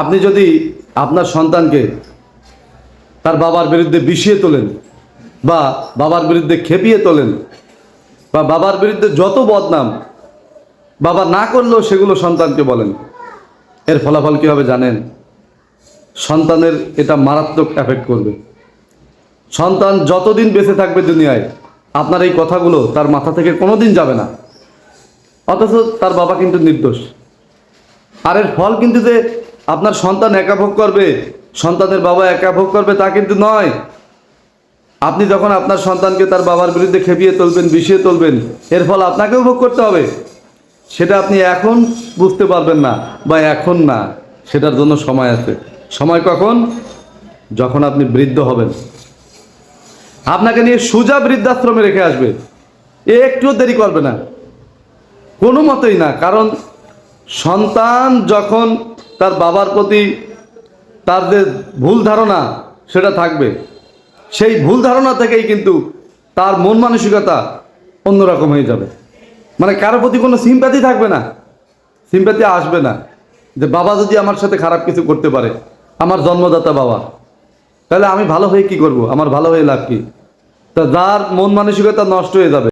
আপনি যদি আপনার সন্তানকে তার বাবার বিরুদ্ধে বিষিয়ে তোলেন বা বাবার বিরুদ্ধে খেপিয়ে তোলেন বা বাবার বিরুদ্ধে যত বদনাম বাবা না করলেও সেগুলো সন্তানকে বলেন, এর ফলাফল কী হবে জানেন? সন্তানের এটা মারাত্মক এফেক্ট করবে। সন্তান যতদিন বেঁচে থাকবে দুনিয়ায়, আপনার এই কথাগুলো তার মাথা থেকে কোনোদিন যাবে না। অথচ তার বাবা কিন্তু নির্দোষ। আর এর ফল কিন্তু যে আপনার সন্তান একা ভোগ করবে, সন্তানের বাবা একা ভোগ করবে, তা কিন্তু নয়। আপনি যখন আপনার সন্তানকে তার বাবার বিরুদ্ধে খেপিয়ে তুলবেন, বিষিয়ে তুলবেন, এর ফল আপনাকেও ভোগ করতে হবে। সেটা আপনি এখন বুঝতে পারবেন না বা এখন না, সেটার জন্য সময় আছে। সময় কখন? যখন আপনি বৃদ্ধ হবেন। আপনাকে নিয়ে সোজা বৃদ্ধাশ্রমে রেখে আসবে। এ একটুও দেরি করবে না। কোনো মতেই না, কারণ সন্তান যখন তার বাবার প্রতি তার যে ভুল ধারণা, সেটা থাকবে। সেই ভুল ধারণা থেকেই কিন্তু তার মন মানসিকতা অন্যরকম হয়ে যাবে। মানে কারও প্রতি কোনো সিম্প্যাথি থাকবে না। সিম্প্যাথি আসবে না। যে বাবা যদি আমার সাথে খারাপ কিছু করতে পারে, আমার জন্মদাতা বাবা, তাহলে আমি ভালো হয়ে কি করব? আমার ভালো হয়ে লাভ কি? তা যার মন মানসিকতা নষ্ট হয়ে যাবে